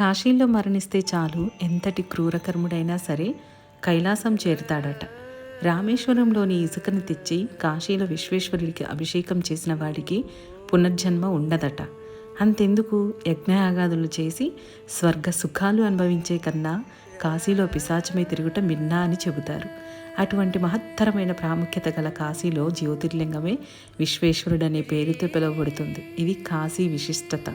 కాశీలో మరణిస్తే చాలు ఎంతటి క్రూరకర్ముడైనా సరే కైలాసం చేరుతాడట. రామేశ్వరంలోని ఇసుకను తెచ్చి కాశీలో విశ్వేశ్వరుడికి అభిషేకం చేసిన వాడికి పునర్జన్మ ఉండదట. అంతెందుకు? యజ్ఞయాగాదులు చేసి స్వర్గ సుఖాలు అనుభవించే కన్నా కాశీలో పిశాచమే తిరుగుట మిన్నా అని చెబుతారు. అటువంటి మహత్తరమైన ప్రాముఖ్యత గల కాశీలో జ్యోతిర్లింగమే విశ్వేశ్వరుడు అనే పేరుతో పిలువబడుతుంది. ఇది కాశీ విశిష్టత.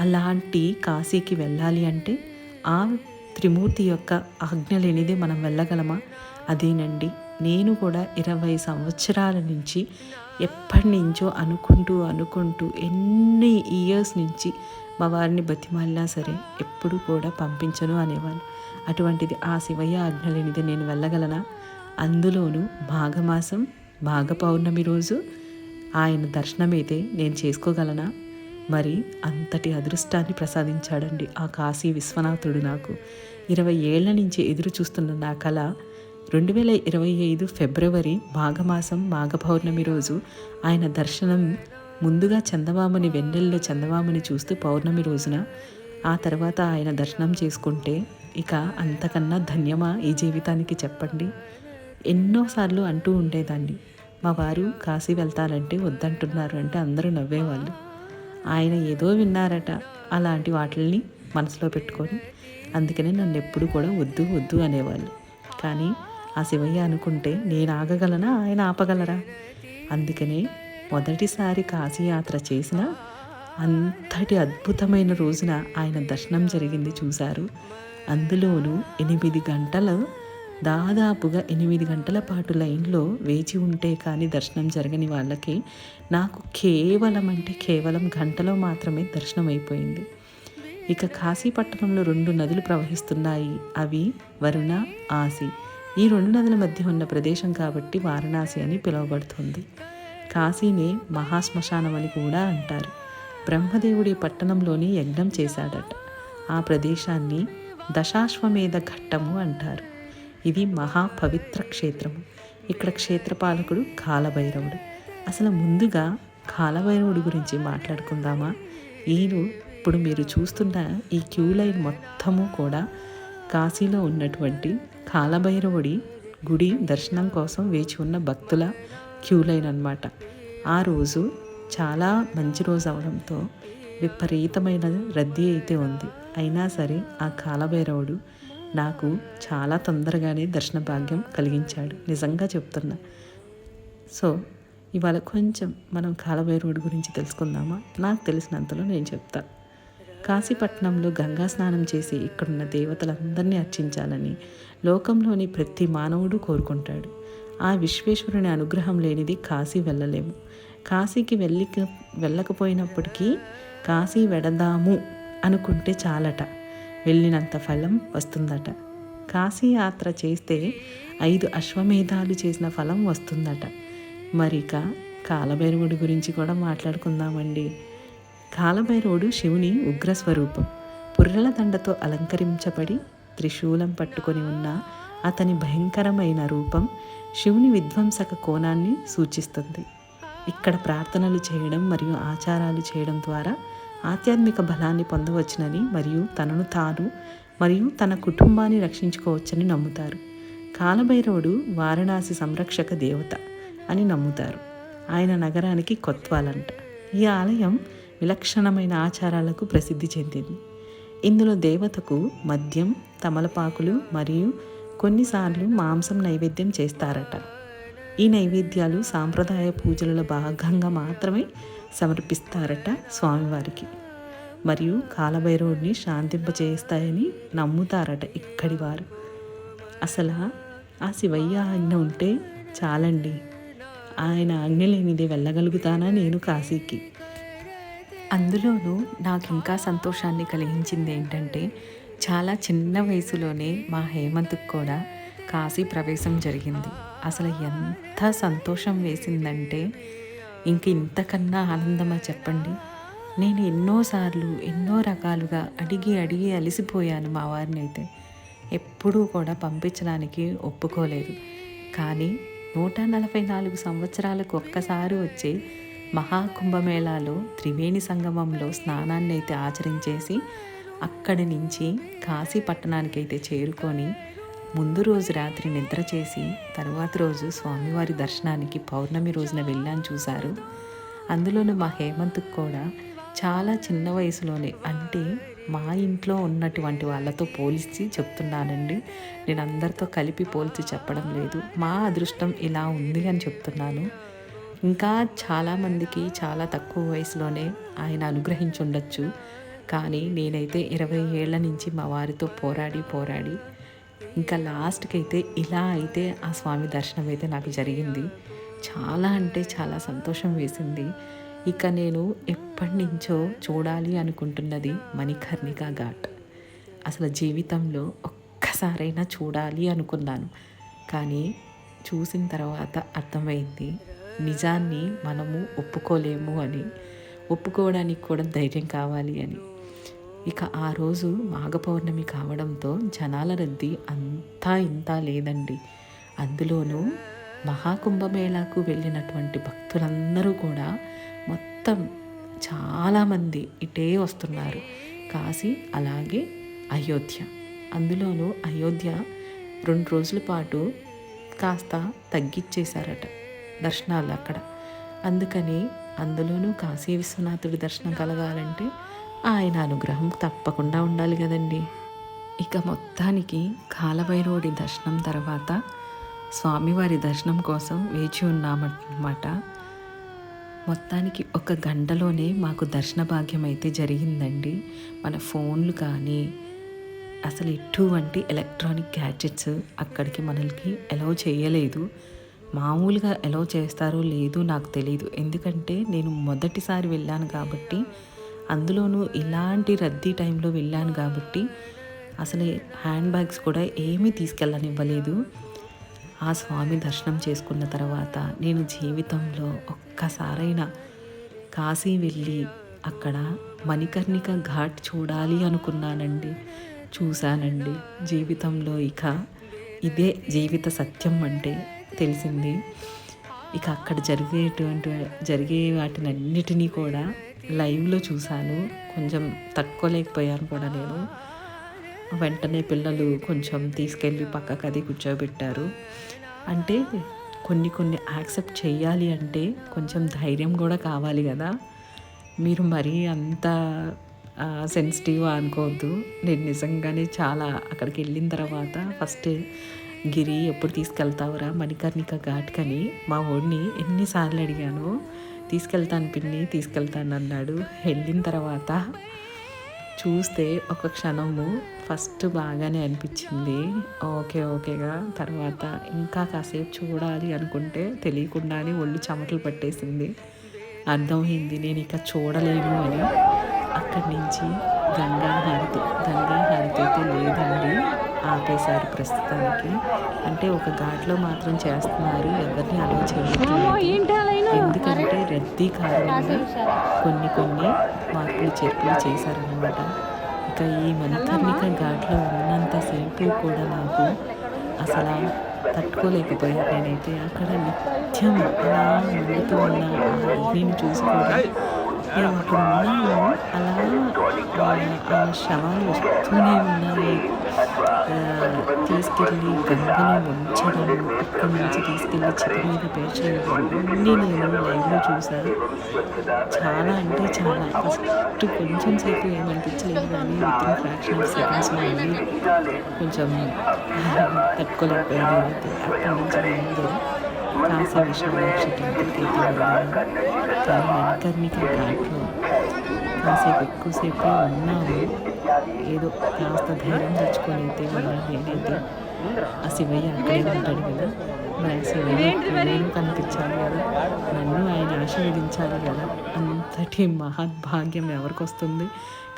అలాంటి కాశీకి వెళ్ళాలి అంటే ఆ త్రిమూర్తి యొక్క ఆజ్ఞ లేనిదే మనం వెళ్ళగలమా? అదేనండి. నేను కూడా ఇరవై సంవత్సరాల నుంచి ఎప్పటి నుంచో అనుకుంటూ అనుకుంటూ ఎన్ని ఇయర్స్ నుంచి మా వారిని బతిమాలినా సరే ఎప్పుడు కూడా పంపించను అనేవాళ్ళు. అటువంటిది ఆ శివయ్య ఆజ్ఞ లేనిదే నేను వెళ్ళగలనా? అందులోనూ మాఘమాసం మాఘ పౌర్ణమి రోజు ఆయన దర్శనమైతే నేను చేసుకోగలనా? మరి అంతటి అదృష్టాన్ని ప్రసాదించాడండి ఆ కాశీ విశ్వనాథుడు నాకు. ఇరవై ఏళ్ళ నుంచి ఎదురు చూస్తున్న నా కళ రెండు వేల ఇరవై ఐదు ఫిబ్రవరి మాఘమాసం మాఘ పౌర్ణమి రోజు ఆయన దర్శనం ముందుగా చందమామని వెన్నెల్లో చందమామని చూస్తూ పౌర్ణమి రోజున ఆ తర్వాత ఆయన దర్శనం చేసుకుంటే ఇక అంతకన్నా ధన్యమా ఈ జీవితానికి చెప్పండి. ఎన్నోసార్లు అంటూ ఉండేదాన్ని. మా వారు కాశీ వెళ్తారంటే వద్దంటున్నారు అంటే అందరూ నవ్వేవాళ్ళు. ఆయన ఏదో విన్నారట. అలాంటి వాటిల్ని మనసులో పెట్టుకొని అందుకనే నన్ను ఎప్పుడు కూడా వద్దు వద్దు అనేవాళ్ళు. కానీ ఆ శివయ్య అనుకుంటే నేను ఆగగలనా? ఆయన ఆపగలరా? అందుకనే మొదటిసారి కాశీయాత్ర చేసిన అంతటి అద్భుతమైన రోజున ఆయన దర్శనం జరిగింది చూశారు. అందులోనూ ఎనిమిది గంటలు దాదాపుగా ఎనిమిది గంటల పాటు లైన్లో వేచి ఉంటే కానీ దర్శనం జరగని వాళ్ళకి నాకు కేవలం అంటే కేవలం గంటలో మాత్రమే దర్శనం అయిపోయింది. ఇక కాశీపట్టణంలో రెండు నదులు ప్రవహిస్తున్నాయి. అవి వరుణ ఆసి. ఈ రెండు నదుల మధ్య ఉన్న ప్రదేశం కాబట్టి వారణాసి అని పిలువబడుతుంది. కాశీని మహాశ్మశానం అని కూడా అంటారు. బ్రహ్మదేవుడి పట్టణంలోని యజ్ఞం చేశాడట. ఆ ప్రదేశాన్ని దశాశ్వమేధ ఘట్టము అంటారు. ఇది మహా పవిత్ర క్షేత్రము. ఇక్కడ క్షేత్రపాలకుడు కాలభైరవుడు. అసలు ముందుగా కాలభైరవుడి గురించి మాట్లాడుకుందామా? ఈయన ఇప్పుడు మీరు చూస్తున్న ఈ క్యూ లైన్ మొత్తము కూడా కాశీలో ఉన్నటువంటి కాలభైరవుడి గుడి దర్శనం కోసం వేచి ఉన్న భక్తుల క్యూ లైన్ అనమాట ఆ రోజు చాలా మంచి రోజు అవడంతో విపరీతమైన రద్దీ అయితే ఉంది. అయినా సరే ఆ కాలభైరవుడు నాకు చాలా తొందరగానే దర్శన భాగ్యం కలిగించాడు. నిజంగా చెప్తున్నా. సో ఇవాళ కొంచెం మనం కాలభైరవుడి గురించి తెలుసుకుందామా? నాకు తెలిసినంతలో నేను చెప్తా. కాశీపట్నంలో గంగా స్నానం చేసి ఇక్కడున్న దేవతలందరినీ అర్చించాలని లోకంలోని ప్రతి మానవుడు కోరుకుంటాడు. ఆ విశ్వేశ్వరుని అనుగ్రహం లేనిది కాశీ వెళ్ళలేము. కాశీకి వెళ్ళి వెళ్ళకపోయినప్పటికీ కాశీ వెడదాము అనుకుంటే చాలట. వెళ్ళినంత ఫలం వస్తుందట. కాశీ యాత్ర చేస్తే ఐదు అశ్వమేధాలు చేసిన ఫలం వస్తుందట. మరిక కాలభైరవుడి గురించి కూడా మాట్లాడుకుందామండి. కాలభైరవుడు శివుని ఉగ్రస్వరూపం. పుర్రెల దండతో అలంకరించబడి త్రిశూలం పట్టుకొని ఉన్న అతని భయంకరమైన రూపం శివుని విధ్వంసక కోణాన్ని సూచిస్తుంది. ఇక్కడ ప్రార్థనలు చేయడం మరియు ఆచారాలు చేయడం ద్వారా ఆధ్యాత్మిక బలాన్ని పొందవచ్చునని మరియు తనను తాను మరియు తన కుటుంబాన్ని రక్షించుకోవచ్చని నమ్ముతారు. కాలభైరవుడు వారణాసి సంరక్షక దేవత అని నమ్ముతారు. ఆయన నగరానికి కొత్వాలంట. ఈ ఆలయం విలక్షణమైన ఆచారాలకు ప్రసిద్ధి చెందింది. ఇందులో దేవతకు మద్యం తమలపాకులు మరియు కొన్నిసార్లు మాంసం నైవేద్యం చేస్తారట. ఈ నైవేద్యాలు సాంప్రదాయ పూజలలో భాగంగా మాత్రమే సమర్పిస్తారట స్వామివారికి. మరియు కాలభైరవుడిని శాంతింపచేస్తాయని నమ్ముతారట ఇక్కడి వారు. అసలు ఆ శివయ్య ఆజ్ఞ ఉంటే చాలండి. ఆయన ఆజ్ఞ లేనిదే వెళ్ళగలుగుతానా నేను కాశీకి? అందులోనూ నాకు ఇంకా సంతోషాన్ని కలిగించింది ఏంటంటే చాలా చిన్న వయసులోనే మా హేమంత్కి కూడా కాశీ ప్రవేశం జరిగింది. అసలు ఎంత సంతోషం వేసిందంటే ఇంక ఇంతకన్నా ఆనందమా చెప్పండి. నేను ఎన్నోసార్లు ఎన్నో రకాలుగా అడిగి అడిగి అలసిపోయాను మా వారిని అయితే. ఎప్పుడూ కూడా పంపించడానికి ఒప్పుకోలేదు. కానీ నూట నలభై నాలుగు సంవత్సరాలకు ఒక్కసారి వచ్చే మహాకుంభమేళాలో త్రివేణి సంగమంలో స్నానాన్ని అయితే ఆచరించేసి అక్కడి నుంచి కాశీ పట్టణానికి అయితే చేరుకొని ముందు రోజు రాత్రి నిద్ర చేసి తరువాత రోజు స్వామివారి దర్శనానికి పౌర్ణమి రోజున వెళ్ళాను చూశారు. అందులోనూ మా హేమంత్కి కూడా చాలా చిన్న వయసులోనే అంటే మా ఇంట్లో ఉన్నటువంటి వాళ్ళతో పోల్చి చెప్తున్నానండి. నేను అందరితో కలిపి పోల్చి చెప్పడం లేదు. మా అదృష్టం ఇలా ఉంది అని చెప్తున్నాను. ఇంకా చాలామందికి చాలా తక్కువ వయసులోనే ఆయన అనుగ్రహించుండొచ్చు. కానీ నేనైతే ఇరవై ఏళ్ళ నుంచి మా వారితో పోరాడి పోరాడి ఇంకా లాస్ట్కి అయితే ఇలా అయితే ఆ స్వామి దర్శనం అయితే నాకు జరిగింది. చాలా అంటే చాలా సంతోషం వేసింది. ఇక నేను ఎప్పటి నుంచో చూడాలి అనుకుంటున్నది మణికర్ణిక ఘాట్. అసలు జీవితంలో ఒక్కసారైనా చూడాలి అనుకున్నాను. కానీ చూసిన తర్వాత అర్థమైంది నిజాన్ని మనము ఒప్పుకోలేము అని. ఒప్పుకోవడానికి కూడా ధైర్యం కావాలి అని. ఇక ఆ రోజు మాఘపౌర్ణమి కావడంతో జనాల రద్దీ అంతా ఇంత లేదండి. అందులోనూ మహాకుంభమేళాకు వెళ్ళినటువంటి భక్తులందరూ కూడా మొత్తం చాలామంది ఇటే వస్తున్నారు. కాశీ అలాగే అయోధ్య. అందులోనూ అయోధ్య రెండు రోజుల పాటు కాస్త తగ్గిచ్చేశారట దర్శనాలు అక్కడ. అందుకని అందులోనూ కాశీ విశ్వనాథుడి దర్శనం కలగాలంటే ఆయన అనుగ్రహం తప్పకుండా ఉండాలి కదండి. ఇక మొత్తానికి కాలభైరవుడి దర్శనం తర్వాత స్వామివారి దర్శనం కోసం వేచి ఉన్నామన్నమాట. మొత్తానికి ఒక గంటలోనే మాకు దర్శన భాగ్యం అయితే జరిగిందండి. మన ఫోన్లు కానీ అసలు ఎటువంటి ఎలక్ట్రానిక్ గ్యాడ్జెట్స్ అక్కడికి మనల్కి ఎలవ్ చేయలేదు. మామూలుగా ఎలవ్ చేస్తారో లేదో నాకు తెలియదు ఎందుకంటే నేను మొదటిసారి వెళ్ళాను కాబట్టి అందులోనూ ఇలాంటి రద్దీ టైంలో వెళ్ళాను కాబట్టి అసలు హ్యాండ్ బ్యాగ్స్ కూడా ఏమీ తీసుకెళ్ళనివ్వలేదు. ఆ స్వామి దర్శనం చేసుకున్న తర్వాత నేను జీవితంలో ఒక్కసారైనా కాశీ వెళ్ళి అక్కడ మణికర్ణిక ఘాట్ చూడాలి అనుకున్నానండి. చూశానండి. జీవితంలో ఇక ఇదే జీవిత సత్యం అంటే తెలిసింది. ఇక అక్కడ జరిగేటువంటి జరిగే వాటినన్నిటినీ కూడా లైవ్లో చూశాను. కొంచెం తట్టుకోలేకపోయాను కూడా నేను. వెంటనే పిల్లలు కొంచెం తీసుకెళ్ళి పక్కకు అది కూర్చోబెట్టారు. అంటే కొన్ని కొన్ని యాక్సెప్ట్ చేయాలి అంటే కొంచెం ధైర్యం కూడా కావాలి కదా. మీరు మరీ అంత సెన్సిటివ్ అనుకోవద్దు. నేను నిజంగానే చాలా అక్కడికి వెళ్ళిన తర్వాత ఫస్ట్ గిరి ఎప్పుడు తీసుకెళ్తావురా మణికర్ణిక ఘాట్కని మా ఓడిని ఎన్నిసార్లు అడిగాను తీసుకెళ్తాను పిన్ని తీసుకెళ్తాను అన్నాడు. వెళ్ళిన తర్వాత చూస్తే ఒక క్షణము ఫస్ట్ బాగానే అనిపించింది. ఓకే ఓకేగా. తర్వాత ఇంకా కాసేపు చూడాలి అనుకుంటే తెలియకుండానే ఒళ్ళు చెమటలు పట్టేసింది. అర్థమైంది నేను ఇక చూడలేను అని. అక్కడి నుంచి గంగా హారతి గంగా హారతి అయితే లేదండి. ఆపేశారు ప్రస్తుతానికి అంటే ఒక ఘాట్లో మాత్రం చేస్తున్నారు ఎవరిని అలవ చేయట్లేదు ఎందుకంటే రద్దీ కారణంగా కొన్ని కొన్ని మార్పులు చేర్పులు చేశారనమాట ఇక ఈ మణికర్ణిక ఘాట్లో ఉన్నంతసేపు కూడా నాకు అసలు తట్టుకోలేకపోయాను నేనైతే అక్కడ నిత్యం అలా మండుతూ ఉన్న అగ్నిని చూసుకోవడం మేము అక్కడ ఉన్నాము అలా ఆ శవాలు వస్తూనే ఉన్నాయి తీసుకెళ్ళి గంగలో ఉంచడం అక్కడి నుంచి తీసుకెళ్ళి చెట్టు మీద పేర్చడం అన్నీ నేను లైవ్లో చూశాను చాలా అంటే చాలా. ఫస్ట్ కొంచెం సేపు ఏమనిపించలేదు కానీ విత్ ఫ్రాక్షన్ ఆఫ్ సెకండ్స్ అన్నీ కొంచెం తట్టుకోలేకపోయాను. అక్కడి నుంచి ముందు కాశీ విశ్వనాక్ష టెంపుల్కి అయితే వెళ్ళాను. కానీ ఘాట్లో కాసేపు ఎక్కువసేపు ఉన్నాము. ఏదో కాస్త ధైర్యం తెచ్చుకొని అయితే వెళ్ళాను నేనైతే ఆ శివయ్య అక్కడే ఉంటాడు కదా. మరి శివయ్య నేను కనిపించాలి కదా. నన్ను ఆయన ఆశీర్వదించాలి కదా. అంతటి మహద్భాగ్యం ఎవరికి వస్తుంది?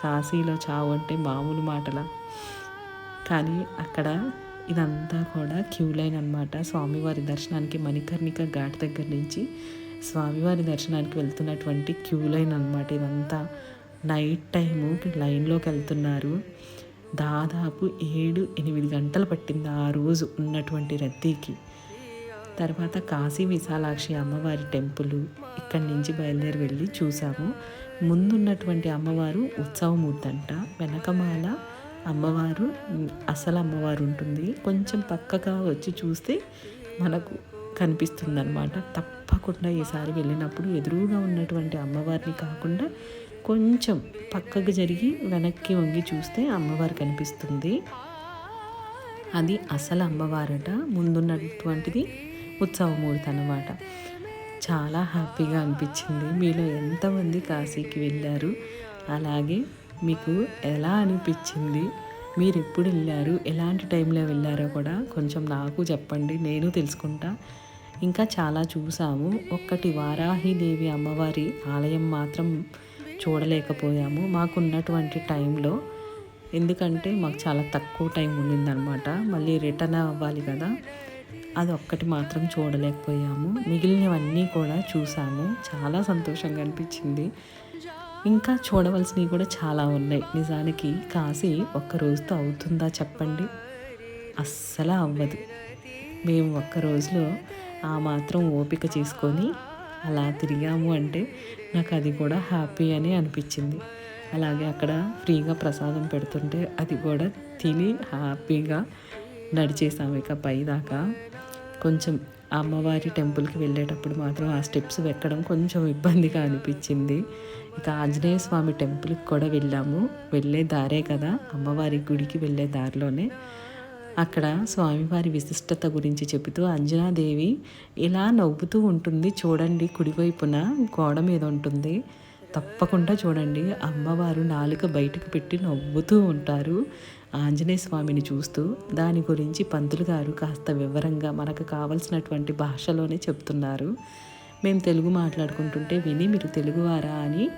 కాశీలో చావు అంటే మామూలు మాటల. కానీ అక్కడ ఇదంతా కూడా క్యూ లైన్ అనమాట స్వామివారి దర్శనానికి మణికర్ణిక ఘాట్ దగ్గర నుంచి స్వామివారి దర్శనానికి వెళ్తున్నటువంటి క్యూ లైన్ అనమాట ఇదంతా. నైట్ టైము లైన్లోకి వెళ్తున్నారు. దాదాపు ఏడు ఎనిమిది గంటలు పట్టింది ఆ రోజు ఉన్నటువంటి రద్దీకి. తర్వాత కాశీ విశాలాక్షి అమ్మవారి టెంపుల్ ఇక్కడి నుంచి బయలుదేరి వెళ్ళి చూసాము ముందున్నటువంటి అమ్మవారు ఉత్సవమూర్తి అంట వెనకమాల అమ్మవారు అసలు అమ్మవారు ఉంటుంది. కొంచెం పక్కగా వచ్చి చూస్తే మనకు కనిపిస్తుంది అనమాట తప్పకుండా ఈసారి వెళ్ళినప్పుడు ఎదురుగా ఉన్నటువంటి అమ్మవారిని కాకుండా కొంచెం పక్కకు జరిగి వెనక్కి వంగి చూస్తే అమ్మవారు కనిపిస్తుంది. అది అసలు అమ్మవారట. ముందున్నటువంటిది ఉత్సవమూర్తి అన్నమాట. చాలా హ్యాపీగా అనిపించింది. మీలో ఎంతమంది కాశీకి వెళ్ళారు? అలాగే మీకు ఎలా అనిపించింది? మీరు ఎప్పుడు వెళ్ళారు? ఎలాంటి టైంలో వెళ్ళారో కూడా కొంచెం నాకు చెప్పండి. నేను తెలుసుకుంటా. ఇంకా చాలా చూసాము. ఒక్కటి వారాహిదేవి అమ్మవారి ఆలయం మాత్రం చూడలేకపోయాము. మాకున్నటువంటి టైంలో ఎందుకంటే మాకు చాలా తక్కువ టైం ఉండిందనమాట మళ్ళీ రిటర్న్ అవ్వాలి కదా అది ఒక్కటి మాత్రం చూడలేకపోయాము. మిగిలినవన్నీ కూడా చూసాము. చాలా సంతోషంగా అనిపించింది. ఇంకా చూడవలసినవి కూడా చాలా ఉన్నాయి. నిజానికి కాశీ ఒక్క రోజుతో అవుతుందా చెప్పండి? అస్సలు అవ్వదు. మేము ఒక్క రోజులో ఆ మాత్రం ఓపిక చేసుకొని అలా తిరిగాము అంటే నాకు అది కూడా హ్యాపీ అని అనిపించింది. అలాగే అక్కడ ఫ్రీగా ప్రసాదం పెడుతుంటే అది కూడా తిని హ్యాపీగా నడిచేసాము ఇక పైదాకా కొంచెం అమ్మవారి టెంపుల్కి వెళ్ళేటప్పుడు మాత్రం ఆ స్టెప్స్ ఎక్కడం కొంచెం ఇబ్బందిగా అనిపించింది. ఇక ఆంజనేయ స్వామి టెంపుల్కి కూడా వెళ్ళాము. వెళ్ళే దారే కదా అమ్మవారి గుడికి వెళ్ళే దారిలోనే. అక్కడ స్వామివారి విశిష్టత గురించి చెబుతూ అంజనాదేవి ఇలా నవ్వుతూ ఉంటుంది. చూడండి కుడివైపున గోడ మీద ఉంటుంది. తప్పకుండా చూడండి. అమ్మవారు నాలుక బయటకు పెట్టి నవ్వుతూ ఉంటారు. ఆంజనేయ స్వామిని చూస్తూ దాని గురించి పంతులు గారు కాస్త వివరంగా మనకు కావలసినటువంటి భాషలోనే చెప్తున్నారు. మేము తెలుగు మాట్లాడుకుంటుంటే విని మీరు తెలుగువారా అని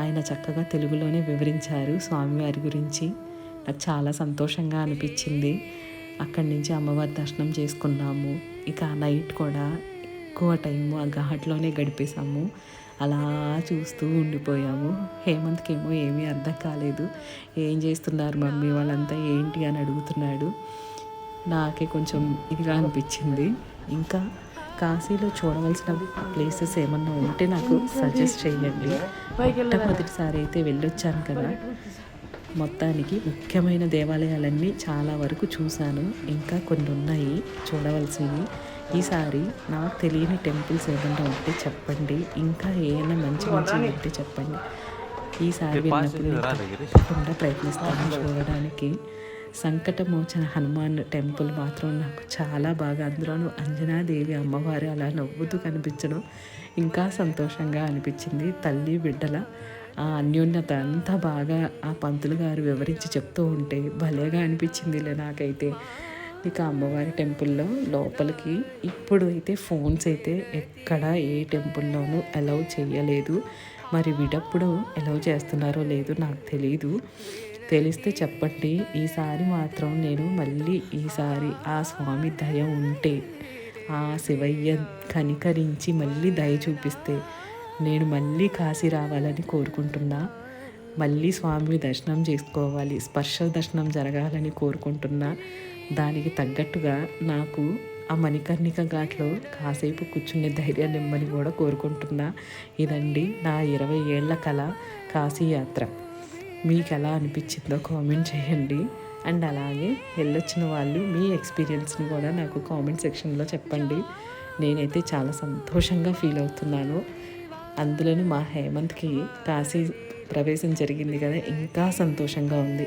ఆయన చక్కగా తెలుగులోనే వివరించారు స్వామివారి గురించి. నాకు చాలా సంతోషంగా అనిపించింది. అక్కడి నుంచి అమ్మవారి దర్శనం చేసుకున్నాము ఇక నైట్ కూడా ఎక్కువ టైము ఆ ఘాట్లోనే గడిపేశాము. అలా చూస్తూ ఉండిపోయాము. హేమంత్కేమో ఏమీ అర్థం కాలేదు. ఏం చేస్తున్నారు మమ్మీ? వాళ్ళంతా ఏంటి అని అడుగుతున్నాడు. నాకే కొంచెం ఇదిగా అనిపించింది. ఇంకా కాశీలో చూడవలసిన ప్లేసెస్ ఏమన్నా ఉంటే నాకు సజెస్ట్ చేయండి. మొట్టమొదటిసారి అయితే వెళ్ళొచ్చాను కదా. మొత్తానికి ముఖ్యమైన దేవాలయాలన్నీ చాలా వరకు చూశాను. ఇంకా కొన్ని ఉన్నాయి చూడవలసినవి. ఈసారి నాకు తెలియని టెంపుల్స్ ఏమైనా ఉంటే చెప్పండి. ఇంకా ఏమైనా మంచి మంచి ఉంటే చెప్పండి. ఈసారి వెళ్ళినప్పుడు తప్పకుండా ప్రయత్నిస్తాను చూడడానికి. సంకటమోచన హనుమాన్ టెంపుల్ మాత్రం నాకు చాలా బాగా. అందులోనూ అంజనాదేవి అమ్మవారు అలా నవ్వుతూ కనిపించడం ఇంకా సంతోషంగా అనిపించింది. తల్లి బిడ్డల ఆ అన్యోన్యత అంతా బాగా ఆ పంతులు గారు వివరించి చెప్తూ ఉంటే భలేగా అనిపించిందిలే నాకైతే. ఇక అమ్మవారి టెంపుల్లో లోపలికి ఇప్పుడు అయితే ఫోన్స్ అయితే ఎక్కడ ఏ టెంపుల్లోనూ అలౌ చేయలేదు. మరి విడప్పుడు అలౌ చేస్తున్నారో లేదో నాకు తెలియదు తెలిస్తే చెప్పండి ఈసారి మాత్రం నేను మళ్ళీ ఈసారి ఆ స్వామి దయ ఉంటే ఆ శివయ్య కనికరించి మళ్ళీ దయ చూపిస్తే నేను మళ్ళీ కాశీ రావాలని కోరుకుంటున్నా. మళ్ళీ స్వామి దర్శనం చేసుకోవాలి స్పర్శ దర్శనం జరగాలని కోరుకుంటున్నా. దానికి తగ్గట్టుగా నాకు ఆ మణికర్ణిక ఘాట్లో కాసేపు కూర్చునే ధైర్యాన్ని ఇమ్మని కూడా కోరుకుంటున్నా. ఇదండి నా ఇరవై ఏళ్ళ కళ కాశీ యాత్ర. మీకు ఎలా అనిపించిందో కామెంట్ చేయండి. అండ్ అలాగే వెళ్ళొచ్చిన వాళ్ళు మీ ఎక్స్పీరియన్స్ని కూడా నాకు కామెంట్ సెక్షన్లో చెప్పండి. నేనైతే చాలా సంతోషంగా ఫీల్ అవుతున్నాను. అందులోనూ మా హేమంత్కి కాశీ ప్రవేశం జరిగింది కదా ఇంకా సంతోషంగా ఉంది.